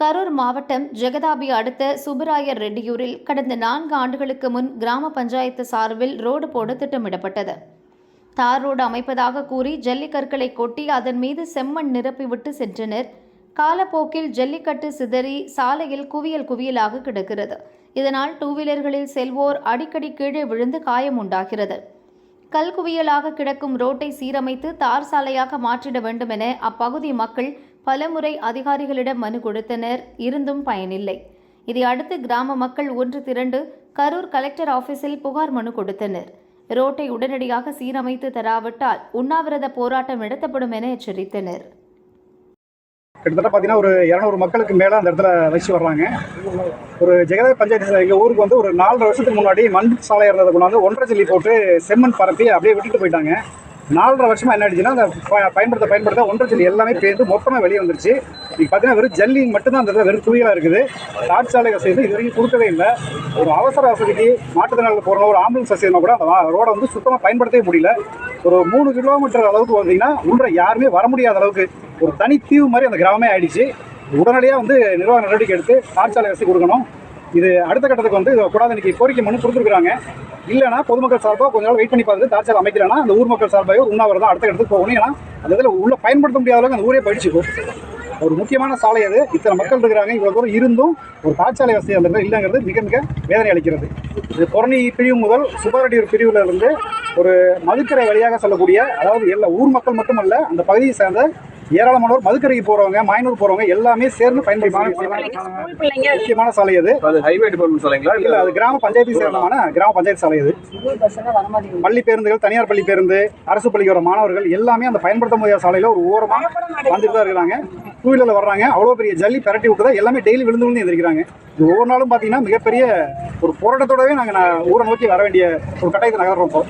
கரூர் மாவட்டம் ஜெகதாபி அடுத்த சுப்பராயர் ரெட்டியூரில் கடந்த நான்கு ஆண்டுகளுக்கு முன் கிராம பஞ்சாயத்து சார்பில் ரோடு போட திட்டமிடப்பட்டது. தார் ரோடு அமைப்பதாக கூறி ஜல்லிக்கற்களை கொட்டி அதன் மீது செம்மண் நிரப்பிவிட்டு சென்றனர். காலப்போக்கில் ஜல்லிக்கட்டு சிதறி சாலையில் குவியல் குவியலாக கிடக்கிறது. இதனால் டூவீலர்களில் செல்வோர் அடிக்கடி கீழே விழுந்து காயம் உண்டாகிறது. கல் குவியலாக கிடக்கும் ரோட்டை சீரமைத்து தார் சாலையாக மாற்றிட வேண்டும் என அப்பகுதி மக்கள் பலமுறை அதிகாரிகளிடம் மனு கொடுத்தனர். இருந்தும் பயனில்லை. இதை அடுத்து கிராம மக்கள் ஒன்று திரண்டு கரூர் கலெக்டர் ஆபீஸில் புகார் மனு கொடுத்தனர். ரோட்டை உடனடியாக சீரமைத்து தராவிட்டால் உண்ணாவிரத போராட்டம் நடத்தப்படும் என எச்சரித்தனர். கிட்டத்தட்ட பார்த்தீங்கன்னா ஒரு இரநூறு மக்களுக்கு மேலே அந்த இடத்துல வச்சு வர்றாங்க. ஒரு ஜெகதா பஞ்சாயத்து எங்கள் ஊருக்கு வந்து ஒரு நாலரை வருஷத்துக்கு முன்னாடி மண் சாலை இருந்ததை கொண்டாந்து ஒன்றரை ஜல்லி போட்டு செம்மண் பரப்பி அப்படியே விட்டுட்டு போயிட்டாங்க. நாலரை வருஷமா என்ன ஆயிடுச்சுன்னா அந்த ப- பயன்படுத்த பயன்படுத்த ஒன்றரை ஜல்லி எல்லாமே பேர்ந்து மொத்தமாக வெளியே வந்துருச்சு. இப்போ பார்த்தீங்கன்னா வெறும் ஜல்லி மட்டும்தான் அந்த இடத்துல வெறும் துணியாக இருக்குது. தாட்சாலை வசதி இது வரைக்கும் கொடுக்கவே இல்லை. ஒரு அவசர வசதிக்கு மாற்றுத்திறனாளி போகிறோம் ஒரு ஆம்புலன்ஸ் வசதினா கூட அந்த ரோடை வந்து சுத்தமாக பயன்படுத்தவே முடியல. ஒரு மூணு கிலோமீட்டர் அளவுக்கு வந்தீங்கன்னா உள்ள யாருமே வர முடியாத அளவுக்கு ஒரு தனி தீவு மாதிரி அந்த கிராமமே ஆயிடுச்சு. உடனடியாக வந்து நிர்வாக நடவடிக்கை எடுத்து தாட்சாலை வசதி கொடுக்கணும். இது அடுத்த கட்டத்துக்கு வந்து கூடாது இன்னைக்கு கோரிக்கை மனு கொடுத்துருக்காங்க இல்லைனா பொதுமக்கள் சார்பாக கொஞ்ச நாள் வெயிட் பண்ணி பார்த்து தாட்சாலை அமைக்கலன்னா அந்த ஊர் மக்கள் சார்பாக ஒரு உண்ணாவிரதம் அடுத்த கட்டத்துக்கு போகணும். ஏன்னா அந்த இதில் உள்ள பயன்படுத்த முடியாத அளவுக்கு அந்த ஊரே படிச்சுக்கும் ஒரு முக்கியமான சாலை அது. இத்தனை மக்கள் இருக்கிறாங்க இவ்வளோ தூரம் இருந்தும் ஒரு தாட்சாலை வசதி அந்த இடத்துல இல்லைங்கிறது மிக மிக வேதனை அளிக்கிறது. இது பொரணி பிரிவு முதல் சுப்பாரெட்டியூர் பிரிவுல இருந்து ஒரு மதுக்கரை வழியாக செல்லக்கூடிய அதாவது எல்லா ஊர் மக்கள் மட்டுமல்ல அந்த பகுதியை சேர்ந்த ஏராளமானோர் மதுக்கரைக்கு போறவங்க மாயனூர் போறவங்க எல்லாமே சேர்ந்து பயன்படுத்தமான முக்கியமான சாலை அது அது ஹைவே டிபார்ட்மெண்ட் சொல்லுங்களா இல்ல அது கிராம பஞ்சாயத்து சேர்ந்தமான கிராம பஞ்சாயத்து சாலை அது பள்ளி பேருந்துகள் தனியார் பள்ளி பேருந்து அரசு பள்ளிக்கு வர மாணவர்கள் எல்லாமே அந்த பயன்படுத்த முடியாத சாலையில ஒரு ஓரமா வந்துட்டு தான் இருக்கிறாங்க. டூ வீலர்ல வர்றாங்க. அவ்வளோ பெரிய ஜல்லி பரட்டி விட்டுதா எல்லாமே டெய்லி விழுந்து விழுந்து எந்திரிக்கிறாங்க. இது ஒவ்வொரு நாளும் பார்த்தீங்கன்னா மிகப்பெரிய ஒரு போராட்டத்தோடவே நாங்கள் ஊரை நோக்கி வர வேண்டிய ஒரு கட்டாயத்தை நகர்றோம் இப்போ.